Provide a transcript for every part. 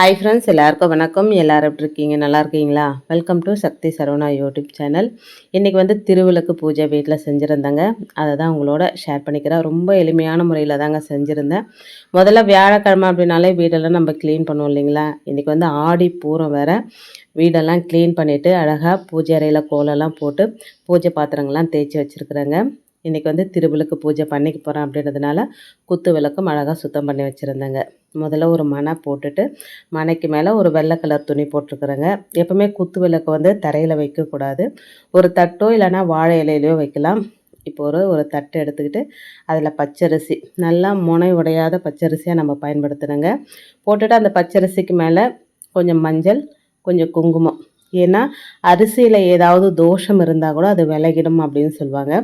Hi friends எல்லாருக்கும் வணக்கம். எல்லோரும் எப்படி இருக்கீங்க? நல்லா இருக்கீங்களா? Welcome to Shakti Saravana YouTube channel. இன்றைக்கி வந்து திருவிளக்கு பூஜை வீட்டில் செஞ்சுருந்தேங்க. அதை தான் உங்களோட ஷேர் பண்ணிக்கிறேன். ரொம்ப எளிமையான முறையில் தாங்க செஞ்சுருந்தேன். முதல்ல வியாழக்கிழமை அப்படின்னாலே வீடெல்லாம் நம்ம க்ளீன் பண்ணுவோம் இல்லைங்களா? இன்றைக்கி வந்து ஆடி பூரம் வேறு. வீடெல்லாம் க்ளீன் பண்ணிவிட்டு அழகாக பூஜை அறையில் கோலெல்லாம் போட்டு பூஜை பாத்திரங்கள்லாம் தேய்ச்சி வச்சுருக்குறேங்க. இன்றைக்கி வந்து திருவிளக்கு பூஜை பண்ணிக்க போகிறேன் அப்படின்றதுனால குத்து விளக்கும் அழகாக சுத்தம் பண்ணி வச்சுருந்தேங்க. முதல்ல ஒரு மனை போட்டுட்டு மனைக்கு மேலே ஒரு வெள்ளை கலர் துணி போட்டிருக்குறேங்க. எப்போவுமே குத்து விளக்கு வந்து தரையில் வைக்கக்கூடாது ஒரு தட்டோ இல்லைனா வாழை இலையிலையோ வைக்கலாம். இப்போ ஒரு ஒரு தட்டு எடுத்துக்கிட்டு அதில் பச்சரிசி நல்லா முனை உடையாத பச்சரிசியாக நம்ம பயன்படுத்தணுங்க. போட்டுட்டு அந்த பச்சரிசிக்கு மேலே கொஞ்சம் மஞ்சள் கொஞ்சம் குங்குமம் ஏன்னா அரிசியில் ஏதாவது தோஷம் இருந்தால் கூட அது விலகிடும் அப்படின்னு சொல்லுவாங்க.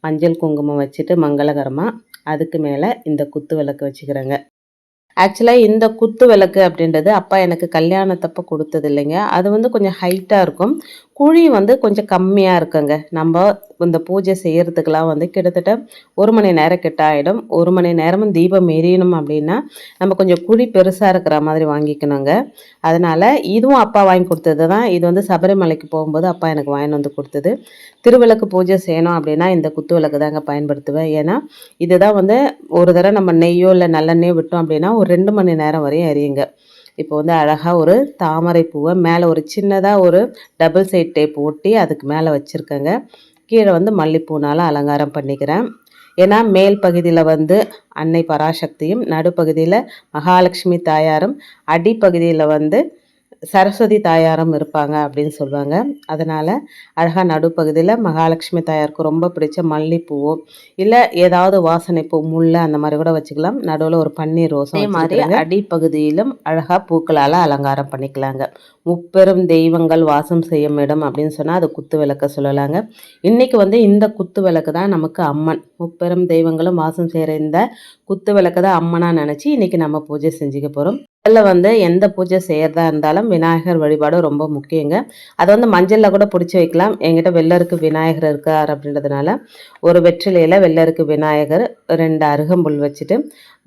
மஞ்சள் குங்குமம் வச்சுட்டு மங்களகரமாக அதுக்கு மேலே இந்த குத்து விளக்கு வச்சுக்கிறேங்க. ஆக்சுவலாக இந்த குத்து விளக்கு அப்படின்றது அப்பா எனக்கு கல்யாணத்தப்போ கொடுத்தது இல்லைங்க. அது வந்து கொஞ்சம் ஹைட்டாக இருக்கும். குழி வந்து கொஞ்சம் கம்மியாக இருக்குங்க. நம்ம இந்த பூஜை செய்கிறதுக்கெலாம் வந்து கிட்டத்தட்ட ஒரு மணி நேரம் கிட்ட ஆகிடும் ஒரு மணி நேரமும் தீபம் எரியணும் அப்படின்னா நம்ம கொஞ்சம் குழி பெருசாக இருக்கிற மாதிரி வாங்கிக்கணுங்க. அதனால் இதுவும் அப்பா வாங்கி கொடுத்தது தான். இது வந்து சபரிமலைக்கு போகும்போது அப்பா எனக்கு வாங்கி வந்து கொடுத்தது. திருவிளக்கு பூஜை செய்யணும் அப்படின்னா இந்த குத்து விளக்கு தாங்க பயன்படுத்துவேன். ஏன்னா இதுதான் வந்து ஒரு தடவை நம்ம நெய்யோ இல்லை நல்லெண்ணெயோ விட்டோம் அப்படின்னா ஒரு ரெண்டு மணி நேரம் வரையும் எரியுங்க. இப்போ வந்து அழகாக ஒரு தாமரை பூவை மேலே ஒரு சின்னதாக ஒரு டபுள் சைட் டேப் ஒட்டி அதுக்கு மேலே வச்சுருக்கேங்க. கீழே வந்து மல்லிப்பூனால் அலங்காரம் பண்ணிக்கிறேன். ஏன்னா மேல் பகுதியில் வந்து அன்னை பராசக்தியும் நடுப்பகுதியில் மகாலட்சுமி தாயாரும் அடிப்பகுதியில் வந்து சரஸ்வதி தாயாரும் இருப்பாங்க அப்படின்னு சொல்லுவாங்க. அதனால் அழகாக நடுப்பகுதியில் மகாலட்சுமி தாயாருக்கு ரொம்ப பிடிச்ச மல்லிப்பூவோ இல்லை ஏதாவது வாசனை பூ முல்லை அந்த மாதிரி கூட வச்சுக்கலாம். நடுவில் ஒரு பன்னீர் ரோஸும் அதே மாதிரி அடிப்பகுதியிலும் அழகாக பூக்களால் அலங்காரம் பண்ணிக்கலாங்க. முப்பெரும் தெய்வங்கள் வாசம் செய்யும் இடம் அப்படின்னு சொன்னால் அது குத்து விளக்க சொல்லலாங்க. இன்றைக்கி வந்து இந்த குத்து விளக்கு தான் நமக்கு அம்மன். முப்பெரும் தெய்வங்களும் வாசம் செய்கிற இந்த குத்து விளக்கு தான் அம்மனாக நினச்சி இன்றைக்கி நம்ம பூஜை செஞ்சுக்க போகிறோம் முதல்ல வந்து எந்த பூஜை செய்கிறதா இருந்தாலும் விநாயகர் வழிபாடு ரொம்ப முக்கியங்க. அதை வந்து மஞ்சளில் கூட பிடிச்சி வைக்கலாம். எங்கிட்ட வெள்ளருக்கு விநாயகர் இருக்கார் அப்படின்றதுனால ஒரு வெற்றிலையில் வெள்ளருக்கு விநாயகர் ரெண்டு அருகம்புல் வச்சுட்டு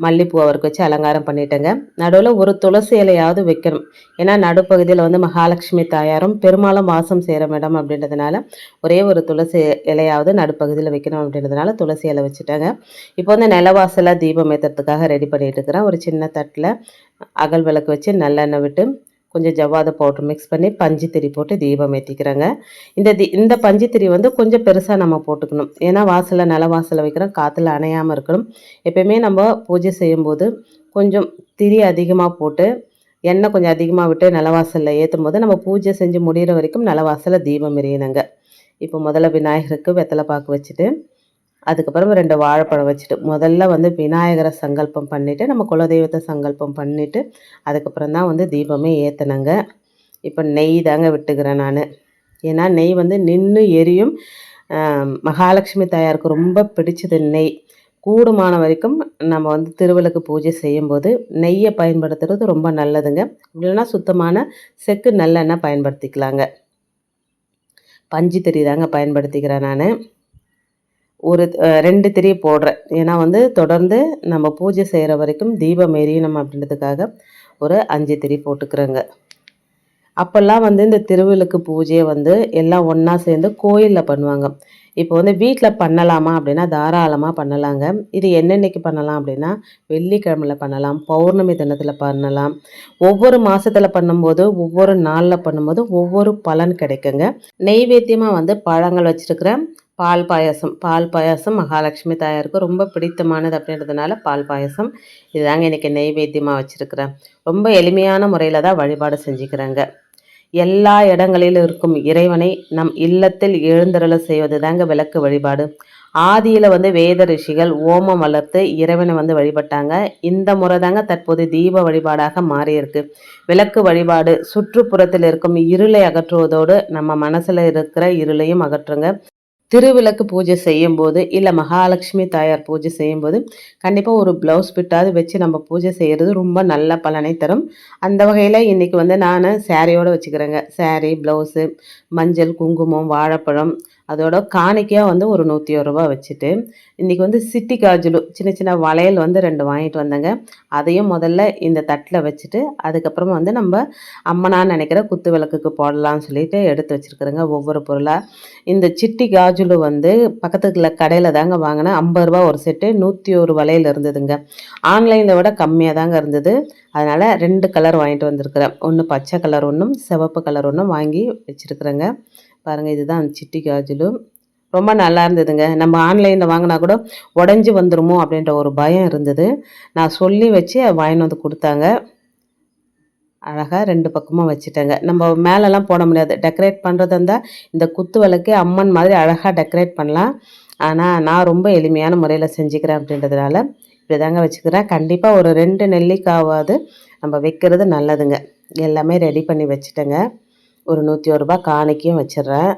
மல்லிப்பூ அவருக்கு வச்சு அலங்காரம் பண்ணிட்டேங்க. நடுவில் ஒரு துளசி இலையாவது வைக்கணும். ஏன்னா நடுப்பகுதியில் வந்து மகாலட்சுமி தாயாரும் பெரும்பாலும் வாசம் செய்கிற இடம் அப்படின்றதுனால ஒரே ஒரு துளசி இலையாவது நடுப்பகுதியில் வைக்கணும் அப்படின்றதுனால துளசி இலை வச்சுட்டாங்க. இப்போ வந்து நிலவாசலாக தீபம் ஏற்றுறதுக்காக ரெடி பண்ணிட்டு இருக்கிறேன். ஒரு சின்ன தட்டில் அகல் விளக்கு வச்சு நல்லெண்ணெய் விட்டு கொஞ்சம் ஜவ்வாத பவுட்ரு மிக்ஸ் பண்ணி பஞ்சுத்திரி போட்டு தீபம் ஏற்றிக்கிறேங்க இந்த தி இந்த பஞ்சுத்திரி வந்து கொஞ்சம் பெருசாக நம்ம போட்டுக்கணும். ஏன்னா வாசலில் நில வாசலில் வைக்கிறோம் காற்றுல அணையாமல் இருக்கணும். எப்பயுமே நம்ம பூஜை செய்யும்போது கொஞ்சம் திரி அதிகமாக போட்டு எண்ணெய் கொஞ்சம் அதிகமாக விட்டு நிலவாசலில் ஏற்றும் போது நம்ம பூஜை செஞ்சு முடிகிற வரைக்கும் நிலவாசலில் தீபம் எரியணுங்க. இப்போ முதல்ல விநாயகருக்கு வெத்தலை பாக்கு வச்சுட்டு அதுக்கப்புறம் ரெண்டு வாழைப்பழம் வச்சுட்டு முதல்ல வந்து விநாயகரை சங்கல்பம் பண்ணிவிட்டு நம்ம குலதெய்வத்தை சங்கல்பம் பண்ணிவிட்டு அதுக்கப்புறம் தான் வந்து தீபமே ஏற்றினங்க இப்போ நெய் தாங்க விட்டுக்கிறேன் நான். ஏன்னா நெய் வந்து நின்று எரியும். மகாலட்சுமி தாயாருக்கு ரொம்ப பிடிச்சது நெய். கூடுமான வரைக்கும் நம்ம வந்து திருவிளக்கு பூஜை செய்யும்போது நெய்யை பயன்படுத்துறது ரொம்ப நல்லதுங்க. இல்லைன்னா சுத்தமான செக்கு நல்லெண்ணெய் பயன்படுத்திக்கலாங்க. பஞ்சு தெரி தாங்க பயன்படுத்திக்கிறேன் நான். ஒரு ரெண்டு திரி போடுறேன். ஏன்னா வந்து தொடர்ந்து நம்ம பூஜை செய்கிற வரைக்கும் தீபம் எரியணும் அப்படின்றதுக்காக ஒரு அஞ்சு திரி போட்டுக்கிறேங்க. அப்போல்லாம் வந்து இந்த திருவிழுக்கு பூஜையை வந்து எல்லாம் ஒன்றா சேர்ந்து கோயிலில் பண்ணுவாங்க. இப்போ வந்து வீட்டில் பண்ணலாமா அப்படின்னா தாராளமாக பண்ணலாங்க. இது என்னென்னைக்கு பண்ணலாம் அப்படின்னா வெள்ளிக்கிழமையில் பண்ணலாம் பௌர்ணமி தினத்தில் பண்ணலாம். ஒவ்வொரு மாதத்தில் பண்ணும்போது ஒவ்வொரு நாளில் பண்ணும்போது ஒவ்வொரு பலன் கிடைக்குங்க. நெய்வேத்தியமாக வந்து பழங்கள் வச்சுருக்கிறேன். பால் பாயசம் பால் பாயசம் மகாலட்சுமி தாயாருக்கு ரொம்ப பிடித்தமானது அப்படின்றதுனால பால் பாயசம். இதுதாங்க இன்றைக்கி நெய்வேத்தியமாக வச்சுருக்கிறேன் ரொம்ப எளிமையான முறையில் தான் வழிபாடு செஞ்சுக்கிறேங்க. எல்லா இடங்களிலும் இருக்கும் இறைவனை நம் இல்லத்தில் எழுந்தருளை செய்வது தாங்க விளக்கு வழிபாடு. ஆதியில் வந்து வேத ரிஷிகள் ஓமம் வளர்த்து இறைவனை வந்து வழிபட்டாங்க. இந்த முறை தாங்க தற்போது தீப வழிபாடாக மாறியிருக்கு. விளக்கு வழிபாடு சுற்றுப்புறத்தில் இருக்கும் இருளை அகற்றுவதோடு நம்ம மனசில் இருக்கிற இருளையும் அகற்றுங்க. திருவிளக்கு பூஜை செய்யும்போது இல்லை மகாலட்சுமி தாயார் பூஜை செய்யும்போது கண்டிப்பாக ஒரு ப்ளவுஸ் பிட்டாவது வச்சு நம்ம பூஜை செய்கிறது ரொம்ப நல்ல பலனை தரும். அந்த வகையில் இன்றைக்கி வந்து நான் சேரீயோடு வச்சுக்கிறேங்க. சேரீ ப்ளவுஸு மஞ்சள் குங்குமம் வாழைப்பழம் அதோட காணிக்கையாக வந்து ஒரு நூற்றி ஒரு ரூபா வச்சுட்டு இன்றைக்கி வந்து சிட்டி காஜுலு சின்ன சின்ன வளையல் வந்து ரெண்டு வாங்கிட்டு வந்தேங்க. அதையும் முதல்ல இந்த தட்டில் வச்சுட்டு அதுக்கப்புறமா வந்து நம்ம அம்மனான்னு நினைக்கிற குத்து விளக்குக்கு போடலாம்னு சொல்லிட்டு எடுத்து வச்சுருக்குறேங்க. ஒவ்வொரு பொருளாக இந்த சிட்டி காஜுலு வந்து பக்கத்துக்குள்ள கடையில் தாங்க வாங்கினேன். ஐம்பது ரூபா ஒரு செட்டு நூற்றி ஒரு வலையில் இருந்ததுங்க. ஆன்லைனில் விட கம்மியாக தாங்க இருந்தது. அதனால் ரெண்டு கலர் வாங்கிட்டு வந்திருக்கிறேன். ஒன்று பச்சை கலர் ஒன்றும் சிவப்பு கலர் ஒன்றும் வாங்கி வச்சுருக்குறேங்க. பாருங்கள் இதுதான் அந்த சிட்டி காஜலு. ரொம்ப நல்லா இருந்ததுங்க. நம்ம ஆன்லைனில் வாங்கினா கூட உடஞ்சி வந்துடுமோ அப்படின்ற ஒரு பயம் இருந்தது. நான் சொல்லி வச்சு வாங்கிட்டு வந்து கொடுத்தாங்க. அழகாக ரெண்டு பக்கமும் வச்சுட்டேங்க. நம்ம மேலெல்லாம் போட முடியாது. டெக்கரேட் பண்ணுறது இருந்தால் இந்த குத்து விளக்கு அம்மன் மாதிரி அழகாக டெக்கரேட் பண்ணலாம். ஆனால் நான் ரொம்ப எளிமையான முறையில் செஞ்சுக்கிறேன் அப்படின்றதுனால இப்படி தாங்க வச்சுக்கிறேன். கண்டிப்பாக ஒரு ரெண்டு நெல்லிக்காவாவது நம்ம வைக்கிறது நல்லதுங்க. எல்லாமே ரெடி பண்ணி வச்சுட்டேங்க. ஒரு நூற்றி ஒரு ரூபா காணிக்கையும் வச்சிடுறேன்.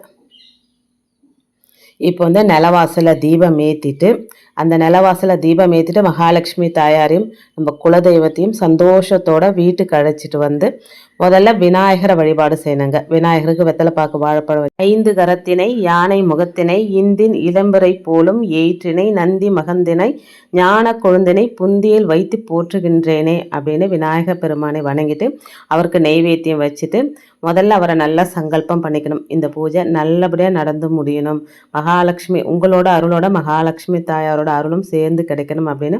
இப்போ வந்து நிலவாசலில் தீபம் ஏற்றிட்டு அந்த நிலவாசல தீபம் ஏற்றிட்டு மகாலட்சுமி தாயாரையும் நம்ம குலதெய்வத்தையும் சந்தோஷத்தோட வீட்டுக்கு அழைச்சிட்டு வந்து முதல்ல விநாயகரை வழிபாடு செய்யணுங்க. விநாயகருக்கு வெத்தலை பாக்கு வாழைப்பழம் ஐந்து கரத்தினை யானை முகத்தினை இந்தின் இளம்பரை போலும் ஏற்றினை நந்தி மகந்தினை ஞான கொழுந்தினை புந்தியில் வைத்து போற்றுகின்றேனே அப்படின்னு விநாயகர் பெருமானை வணங்கிட்டு அவருக்கு நெய்வேத்தியம் வச்சுட்டு முதல்ல அவரை நல்லா சங்கல்பம் பண்ணிக்கணும். இந்த பூஜை நல்லபடியாக நடந்து முடியணும். மகாலட்சுமி உங்களோட அருளோட மகாலட்சுமி தாயாரோட அருளும் சேர்ந்து கிடைக்கணும் அப்படின்னு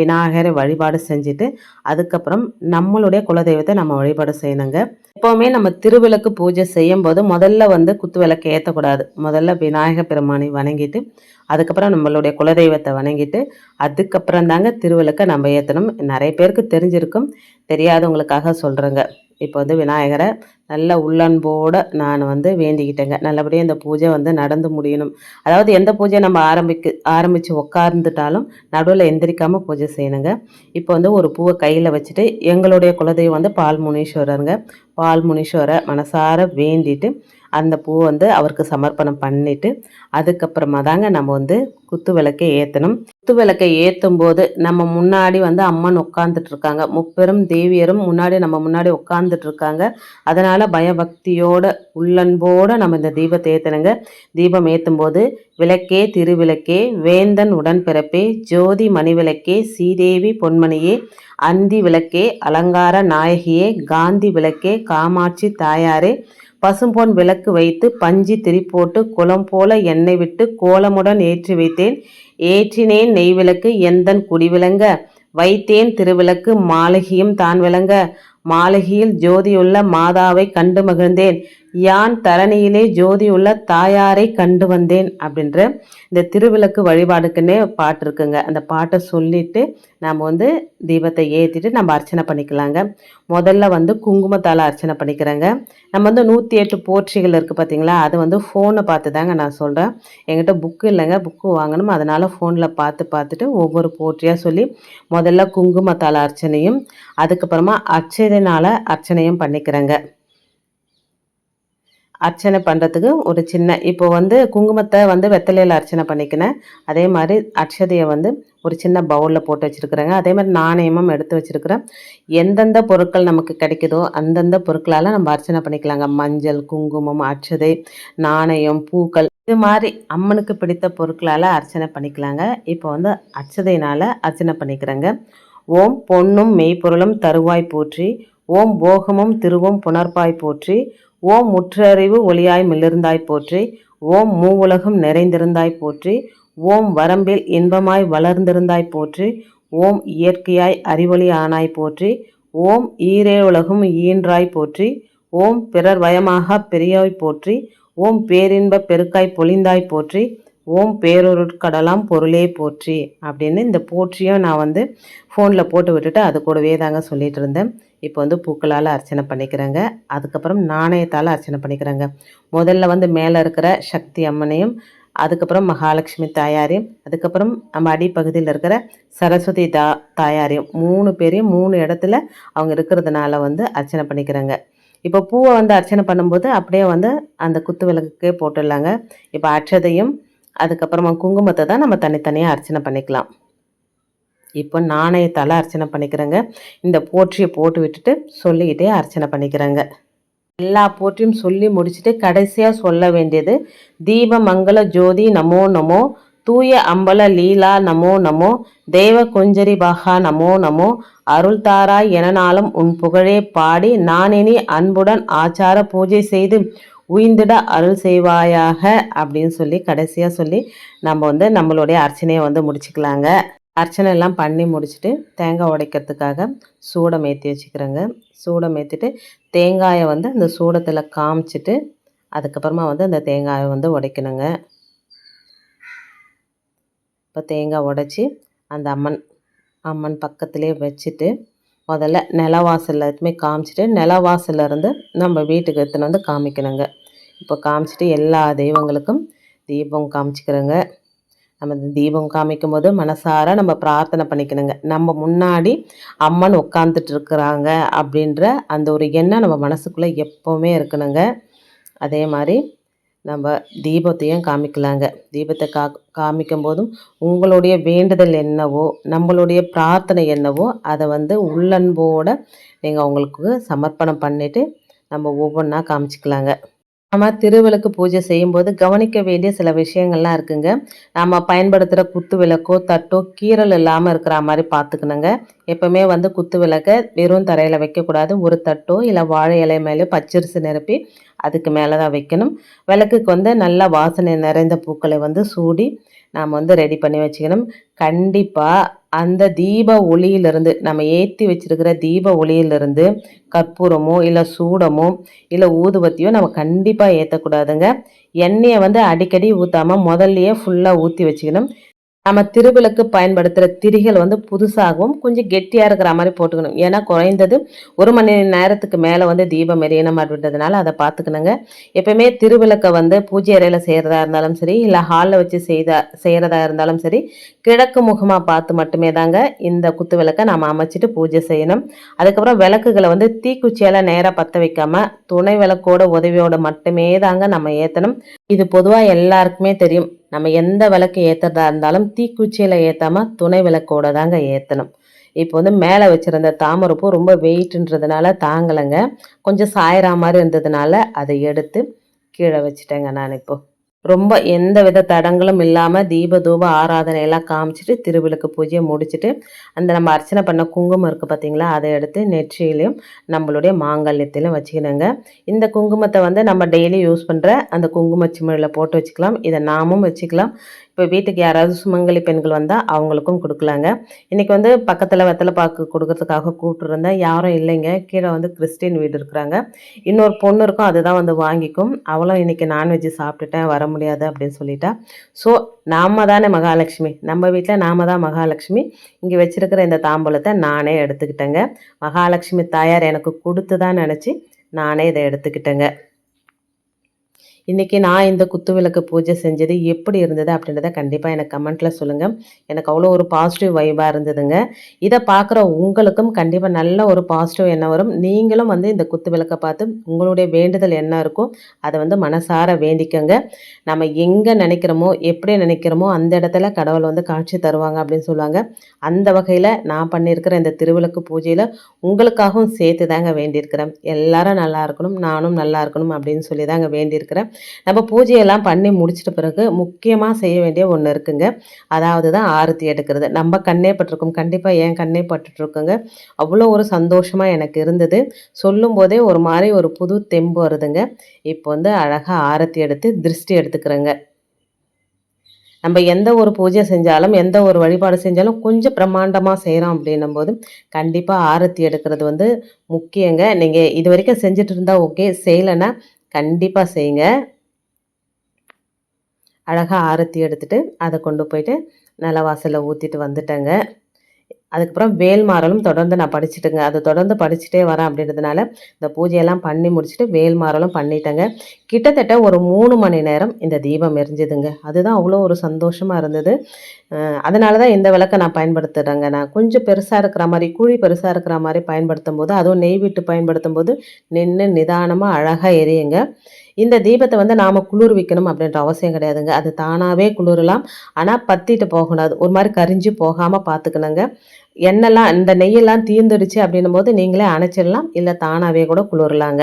விநாயகரை வழிபாடு செஞ்சுட்டு அதுக்கப்புறம் நம்மளுடைய குலதெய்வத்தை நம்ம வழிபாடு செய்யணுங்க. எப்போவுமே நம்ம திருவிளக்கு பூஜை செய்யும் போது முதல்ல வந்து குத்து விளக்கு ஏற்றக்கூடாது முதல்ல விநாயகர் பெருமானை வணங்கிட்டு அதுக்கப்புறம் நம்மளுடைய குலதெய்வத்தை வணங்கிட்டு அதுக்கப்புறம் தாங்க திருவிளக்கை நம்ம ஏற்றணும் நிறைய பேருக்கு தெரிஞ்சிருக்கும். தெரியாதவங்களுக்காக சொல்கிறேங்க இப்போ வந்து விநாயகரை நல்ல உள்ளன்போடு நான் வந்து வேண்டிக்கிட்டேங்க. நல்லபடியாக இந்த பூஜை வந்து நடந்து முடியணும். அதாவது எந்த பூஜை நம்ம ஆரம்பிக்க ஆரம்பித்து உட்கார்ந்துட்டாலும் நடுவில் எந்திரிக்காமல் பூஜை செய்யணுங்க. இப்போ வந்து ஒரு பூவை கையில் வச்சுட்டு எங்களுடைய குலதெய்வம் வந்து பால் முனீஸ்வரருங்க பால் முனீஸ்வரை மனசார வேண்டிட்டு அந்த பூ வந்து அவருக்கு சமர்ப்பணம் பண்ணிவிட்டு அதுக்கப்புறமா தாங்க நம்ம வந்து குத்து விளக்கை ஏற்றணும் குத்து விளக்கை ஏற்றும் போது நம்ம முன்னாடி வந்து அம்மன் உட்காந்துட்டு இருக்காங்க முப்பெரும் தேவியரும் முன்னாடி நம்ம முன்னாடி உட்காந்துட்டு இருக்காங்க அதனால் பயபக்தியோட உள்ளன்போடு நம்ம இந்த தீபத்தை ஏற்றணுங்க தீபம் ஏற்றும் போது விளக்கே திருவிளக்கே வேந்தன் உடன்பிறப்பே ஜோதி மணிவிளக்கே சீதேவி பொன்மணியே அந்தி விளக்கே அலங்கார நாயகியே காந்தி விளக்கே காமாட்சி தாயாரே பசும்பொன் விளக்கு வைத்து பஞ்சி திரி போட்டு குளம் போல எண்ணெய் விட்டு கோலமுடன் ஏற்றி வைத்தேன். ஏற்றினேன் நெய் விளக்கு எந்தன் குடி விளங்க? வைத்தேன் திருவிளக்கு மாளிகையும் தான் விளங்க? மாளிகையில் ஜோதியுள்ள மாதாவை கண்டு மகிழ்ந்தேன். யான் தரணியிலே ஜோதியுள்ள தாயாரை கண்டு வந்தேன் அப்படின்ற இந்த திருவிளக்கு வழிபாடுக்குன்னே பாட்டு இருக்குங்க. அந்த பாட்டை சொல்லிவிட்டு நாம் வந்து தீபத்தை ஏற்றிட்டு நம்ம அர்ச்சனை பண்ணிக்கலாங்க. முதல்ல வந்து குங்குமத்தால் அர்ச்சனை பண்ணிக்கிறேங்க. நம்ம வந்து நூற்றி எட்டு போற்றிகள் இருக்குது பார்த்தீங்களா அது வந்து ஃபோனை பார்த்து தாங்க நான் சொல்கிறேன் எங்கிட்ட புக்கு இல்லைங்க. புக்கு வாங்கணும்? அதனால் ஃபோனில் பார்த்து பார்த்துட்டு ஒவ்வொரு போற்றியாக சொல்லி முதல்ல குங்குமத்தால் அர்ச்சனையும் அதுக்கப்புறமா அச்சதைனால் அர்ச்சனையும் பண்ணிக்கிறேங்க. அர்ச்சனை பண்ணுறதுக்கு ஒரு சின்ன இப்போ வந்து குங்குமத்தை வந்து வெத்தலையில் அர்ச்சனை பண்ணிக்கினேன் அதே மாதிரி அக்ஷதையை வந்து ஒரு சின்ன பவுலில் போட்டு வச்சுருக்குறேங்க. அதே மாதிரி நாணயமும் எடுத்து வச்சுருக்கிறேன். எந்தெந்த பொருட்கள் நமக்கு கிடைக்குதோ அந்தந்த பொருட்களால் நம்ம அர்ச்சனை பண்ணிக்கலாங்க. மஞ்சள் குங்குமம் அட்சதை நாணயம் பூக்கள் இது மாதிரி அம்மனுக்கு பிடித்த பொருட்களால் அர்ச்சனை பண்ணிக்கலாங்க. இப்போ வந்து அச்சதையினால் அர்ச்சனை பண்ணிக்கிறேங்க. ஓம் பொன்னும் மெய்ப்பொருளும் தருவாய் போற்றி ஓம் போகமும் திருவும் புனர்பாய் போற்றி ஓம் முற்றறிவு ஒளியாய் மிளிர்ந்தாய் போற்றி ஓம் மூவுலகம் நிறைந்திருந்தாய் போற்றி ஓம் வரம்பில் இன்பமாய் வளர்ந்திருந்தாய் போற்றி ஓம் இயற்கையாய் அறிவொளி ஆனாய் போற்றி ஓம் ஈரே உலகம் ஈன்றாய் போற்றி ஓம் பிறர் வயமாக பெரியாய் போற்றி ஓம் பேரின்ப பெருக்காய் பொழிந்தாய் போற்றி ஓம் பேரொருட்கடலாம் பொருளே போற்றி அப்படின்னு இந்த போற்றியும் நான் வந்து ஃபோனில் போட்டு விட்டுட்டு அது கூடவே தாங்க சொல்லிகிட்டு இருந்தேன். இப்போ வந்து பூக்களால் அர்ச்சனை பண்ணிக்கிறேங்க. அதுக்கப்புறம் நாணயத்தால் அர்ச்சனை பண்ணிக்கிறாங்க. முதல்ல வந்து மேலே இருக்கிற சக்தி அம்மனையும் அதுக்கப்புறம் மகாலட்சுமி தாயாரையும் அதுக்கப்புறம் நம்ம அடிப்பகுதியில் இருக்கிற சரஸ்வதி தா தாயாரையும் மூணு பேரையும் மூணு இடத்துல அவங்க இருக்கிறதுனால வந்து அர்ச்சனை பண்ணிக்கிறாங்க. இப்போ பூவை வந்து அர்ச்சனை பண்ணும்போது அப்படியே வந்து அந்த குத்து விளக்குக்கே போட்டுடலாங்க. இப்போ அட்சதையும் அதுக்கப்புறமா குங்குமத்தை தான் நம்ம தனித்தனியாக அர்ச்சனை பண்ணிக்கலாம். இப்போ நாணயத்தால் அர்ச்சனை பண்ணிக்கிறேங்க. இந்த போற்றியை போட்டு விட்டுட்டு சொல்லிக்கிட்டே அர்ச்சனை பண்ணிக்கிறேங்க. எல்லா போற்றியும் சொல்லி முடிச்சுட்டு கடைசியாக சொல்ல வேண்டியது தீப மங்கள ஜோதி நமோ நமோ தூய அம்பல லீலா நமோ நமோ தேவ குஞ்சரி பாகா நமோ நமோ அருள் எனனாலும் உன் புகழே பாடி நானினி அன்புடன் ஆச்சார பூஜை செய்து உயிர்ந்திட அருள் செய்வாயாக அப்படின்னு சொல்லி கடைசியாக சொல்லி நம்ம வந்து நம்மளுடைய அர்ச்சனையை வந்து முடிச்சுக்கலாங்க. அர்ச்சனை எல்லாம் பண்ணி முடிச்சுட்டு தேங்காய் உடைக்கிறதுக்காக சூடம் ஏற்றி வச்சுக்கிறேங்க. சூடம் ஏற்றிட்டு தேங்காயை வந்து அந்த சூடத்தில் காமிச்சிட்டு அதுக்கப்புறமா வந்து அந்த தேங்காயை வந்து உடைக்கணுங்க. இப்போ தேங்காய் உடைச்சி அந்த அம்மன் அம்மன் பக்கத்துலேயே வச்சுட்டு முதல்ல நிலவாசல் எல்லாத்தையுமே காமிச்சிட்டு நிலவாசல்ல இருந்து நம்ம வீட்டுக்கு எடுத்துன்னு வந்து காமிக்கணுங்க. இப்போ காமிச்சிட்டு எல்லா தெய்வங்களுக்கும் தீபம் காமிச்சிக்கிறேங்க. நம்ம இந்த தீபம் காமிக்கும் போது மனசார நம்ம பிரார்த்தனை பண்ணிக்கணுங்க. நம்ம முன்னாடி அம்மன் உட்காந்துட்டு இருக்கிறாங்க அப்படின்ற அந்த ஒரு எண்ணம் நம்ம மனசுக்குள்ளே எப்போவுமே இருக்கணுங்க. அதே மாதிரி நம்ம தீபத்தையும் காமிக்கலாங்க. தீபத்தை கா காமிக்கும் போதும் உங்களுடைய வேண்டுதல் என்னவோ நம்மளுடைய பிரார்த்தனை என்னவோ அதை வந்து உள்ளன்போடு நீங்கள் அவங்களுக்கு சமர்ப்பணம் பண்ணிவிட்டு நம்ம ஒவ்வொன்றா காமிச்சிக்கலாங்க. நம்ம திருவிளக்கு பூஜை செய்யும்போது கவனிக்க வேண்டிய சில விஷயங்கள்லாம் இருக்குங்க. நம்ம பயன்படுத்துகிற குத்து விளக்கோ தட்டோ கீரல் இல்லாமல் இருக்கிற மாதிரி பார்த்துக்கணுங்க. எப்போவுமே வந்து குத்து விளக்கை வெறும் தரையில் வைக்கக்கூடாது. ஒரு தட்டோ இல்லை வாழை இலை மேலே பச்சரிசி நிரப்பி அதுக்கு மேலே தான் வைக்கணும். விளக்குக்கு வந்து நல்லா வாசனை நிறைந்த பூக்களை வந்து சூடி நாம் வந்து ரெடி பண்ணி வச்சுக்கணும். கண்டிப்பாக அந்த தீப ஒளியிலிருந்து நம்ம ஏற்றி வச்சிருக்கிற தீப ஒளியிலிருந்து கற்பூரமோ இல்லை சூடமோ இல்லை ஊதுபத்தியோ நம்ம கண்டிப்பாக ஏற்றக்கூடாதுங்க எண்ணெயை வந்து அடிக்கடி ஊற்றாமல் முதல்லையே ஃபுல்லாக ஊற்றி வச்சுக்கணும். நம்ம திருவிளக்கு பயன்படுத்துகிற திரிகள் வந்து புதுசாகவும் கொஞ்சம் கெட்டியாக இருக்கிற மாதிரி போட்டுக்கணும். ஏன்னா குறைந்தது ஒரு மணி நேரத்துக்கு மேலே வந்து தீபம் எரியணும் அப்படின்றதுனால அதை பார்த்துக்கணுங்க. எப்பயுமே திருவிளக்கை வந்து பூஜை அறையில் செய்கிறதா இருந்தாலும் சரி இல்லை ஹாலில் வச்சு செய்த செய்கிறதா இருந்தாலும் சரி கிழக்கு முகமாக பார்த்து மட்டுமே தாங்க இந்த குத்து விளக்கை நம்ம அமைச்சிட்டு பூஜை செய்யணும். அதுக்கப்புறம் விளக்குகளை வந்து தீக்குச்சியால் நேராக பற்ற வைக்காமல் துணை விளக்கோட உதவியோட மட்டுமே தாங்க நம்ம ஏற்றணும் இது பொதுவாக எல்லாருக்குமே தெரியும். நம்ம எந்த விளக்கு ஏற்றுறதா இருந்தாலும் தீக்குச்சியில் ஏற்றாமல் துணை விளக்கோட தாங்க ஏற்றணும் இப்போ வந்து மேலே வச்சுருந்த தாமரைப்பூ ரொம்ப வெயிட்ன்றதுனால தாங்கலைங்க. கொஞ்சம் சாயிறா மாதிரி இருந்ததுனால அதை எடுத்து கீழே வச்சுட்டேங்க நான் இப்போது ரொம்ப எந்த வித தடங்களும் இல்லாமல் தீப தூப ஆராதனையெல்லாம் காமிச்சிட்டு திருவிளக்கு பூஜையை முடிச்சுட்டு அந்த நம்ம அர்ச்சனை பண்ண குங்குமம் இருக்குது பார்த்தீங்களா அதை எடுத்து நெற்றியிலையும் நம்மளுடைய மாங்கல்யத்திலையும் வச்சுக்கணுங்க. இந்த குங்குமத்தை வந்து நம்ம டெய்லி யூஸ் பண்ணுற அந்த குங்கும சிமிழில் போட்டு வச்சுக்கலாம். இதை நாமும் வச்சுக்கலாம். இப்போ வீட்டுக்கு யாராவது சுமங்கலி பெண்கள் வந்தால் அவங்களுக்கும் கொடுக்கலாங்க. இன்றைக்கி வந்து பக்கத்தில் வெத்தலை பாக்கு கொடுக்கறதுக்காக கூப்பிட்டுருந்தேன் யாரும் இல்லைங்க. கீழே வந்து கிறிஸ்டின் வீடு இருக்கிறாங்க. இன்னொரு பொண்ணு இருக்கும். அதுதான் வந்து வாங்கிக்கும். அவளும் இன்றைக்கி நான்வெஜ் சாப்பிட்டுட்டேன். வர முடியாது அப்படின்னு சொல்லிட்டா. ஸோ நாம தானே மகாலட்சுமி. நம்ம வீட்டில் நாம தான் மகாலட்சுமி. இங்கே வச்சுருக்கிற இந்த தாம்பூலத்தை நானே எடுத்துக்கிட்டேங்க. மகாலட்சுமி தாயார் எனக்கு கொடுத்து தான் நினச்சி நானே இதை எடுத்துக்கிட்டேங்க. இன்றைக்கி நான் இந்த குத்து விளக்கு பூஜை செஞ்சது எப்படி இருந்தது அப்படின்றத கண்டிப்பாக எனக்கு கமெண்ட்டில் சொல்லுங்கள் எனக்கு அவ்வளோ ஒரு பாசிட்டிவ் வைபாக இருந்ததுங்க. இதை பார்க்குற உங்களுக்கும் கண்டிப்பாக நல்ல ஒரு பாசிட்டிவ் என்ன வரும். நீங்களும் வந்து இந்த குத்து விளக்கை பார்த்து உங்களுடைய வேண்டுதல் என்ன இருக்கோ அதை வந்து மனசார வேண்டிக்கங்க. நம்ம எங்கே நினைக்கிறோமோ எப்படி நினைக்கிறோமோ அந்த இடத்துல கடவுள் வந்து காட்சி தருவாங்க அப்படின்னு சொல்லுவாங்க. அந்த வகையில் நான் பண்ணியிருக்கிற இந்த திருவிளக்கு பூஜையில் உங்களுக்காகவும் சேர்த்து தாங்க வேண்டியிருக்கிறேன். எல்லாரும் நல்லா இருக்கணும் நானும் நல்லா இருக்கணும் அப்படின்னு சொல்லி தாங்க வேண்டியிருக்கிறேன். நம்ம பூஜையெல்லாம் பண்ணி முடிச்சிட்ட பிறகு முக்கியமாக செய்ய வேண்டிய ஒன்று இருக்குங்க. அதாவது தான் ஆரத்தி எடுக்கிறது. நம்ம கண்ணே பட்டிருக்கோம். கண்டிப்பாக ஏன் கண்ணே பட்டுட்ருக்குங்க அவ்வளோ ஒரு சந்தோஷமாக எனக்கு இருந்தது. சொல்லும் போதே ஒரு மாதிரி ஒரு புது தெம்பு வருதுங்க. இப்போ வந்து அழகாக ஆரத்தி எடுத்து திருஷ்டி எடுத்துக்கிறேங்க. நம்ம எந்த ஒரு பூஜை செஞ்சாலும் எந்த ஒரு வழிபாடு செஞ்சாலும் கொஞ்சம் பிரம்மாண்டமாக செய்கிறோம் அப்படின்னும் போது கண்டிப்பாக ஆரத்தி எடுக்கிறது வந்து முக்கியங்க. நீங்கள் இது வரைக்கும் செஞ்சுட்டு இருந்தால் ஓகே செய்யலைன்னா கண்டிப்பாக செய்யுங்க. அழகாக ஆரத்தி எடுத்துகிட்டு அதை கொண்டு போயிட்டு நிலவாசலில் ஊற்றிட்டு வந்துட்டேங்க. அதுக்கப்புறம் வேல்மாறலும் தொடர்ந்து நான் படிச்சுட்டுங்க. அது தொடர்ந்து படிச்சுட்டே வரேன் அப்படின்றதுனால இந்த பூஜையெல்லாம் பண்ணி முடிச்சுட்டு வேல்மாறலும் பண்ணிட்டேங்க. கிட்டத்தட்ட ஒரு மூணு மணி நேரம் இந்த தீபம் எரிஞ்சுதுங்க. அதுதான் அவ்வளோ ஒரு சந்தோஷமாக இருந்தது. அதனால தான் இந்த விளக்கை நான் பயன்படுத்துகிறேங்க நான் கொஞ்சம் பெருசாக இருக்கிற மாதிரி குழி பெருசாக இருக்கிற மாதிரி பயன்படுத்தும் போது அதுவும் நெய் விட்டு பயன்படுத்தும் போது நின்று நிதானமாக அழகாக எரியுங்க. இந்த தீபத்தை வந்து நாம் குளிர் வைக்கணும் அப்படின்ற அவசியம் கிடையாதுங்க. அது தானாகவே குளிரலாம். ஆனால் பற்றிட்டு போகக்கூடாது. ஒரு மாதிரி கரிஞ்சு போகாமல் பார்த்துக்கணுங்க எண்ணெய்லாம் இந்த நெய்யெல்லாம் தீர்ந்துடுச்சு அப்படின்னும் போது நீங்களே அணைச்சிடலாம். இல்லை தானாகவே கூட குளிரலாங்க.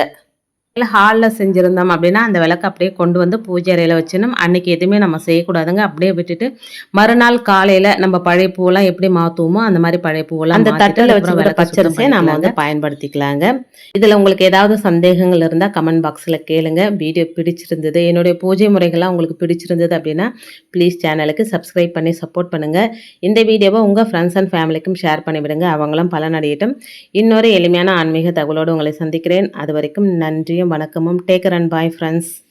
ஹாலில் செஞ்சுருந்தோம் அப்படின்னா அந்த விளக்கு அப்படியே கொண்டு வந்து பூஜை அறையில் வச்சிடணும். அன்றைக்கி எதுவுமே நம்ம செய்யக்கூடாதுங்க. அப்படியே விட்டுட்டு மறுநாள் காலையில் நம்ம பழைய பூவெல்லாம் எப்படி மாற்றுவோமோ அந்த மாதிரி பழைய பூவெல்லாம் அந்த தட்டில் வச்சு பச்சரிசியை நம்ம வந்து பயன்படுத்திக்கலாங்க. இதில் உங்களுக்கு ஏதாவது சந்தேகங்கள் இருந்தால் கமெண்ட் பாக்ஸில் கேளுங்க. வீடியோ பிடிச்சிருந்தது. என்னுடைய பூஜை முறைகள்லாம் உங்களுக்கு பிடிச்சிருந்தது அப்படின்னா ப்ளீஸ் சேனலுக்கு சப்ஸ்கிரைப் பண்ணி சப்போர்ட் பண்ணுங்கள் இந்த வீடியோவை உங்கள் ஃப்ரெண்ட்ஸ் அண்ட் ஃபேமிலிக்கும் ஷேர் பண்ணிவிடுங்க அவங்களும் பலனடையட்டும். இன்னொரு எளிமையான ஆன்மீக தகவலோடு உங்களை சந்திக்கிறேன். அது வரைக்கும் நன்றியும் வணக்கமும். Take care and bye friends.